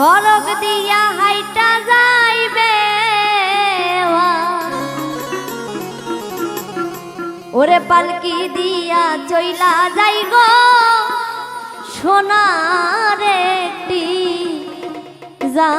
সড়ক দিয়া হাইটা যাইবে ওরে পালকি দিয়া চইলা যাই গো সোনার একটি যা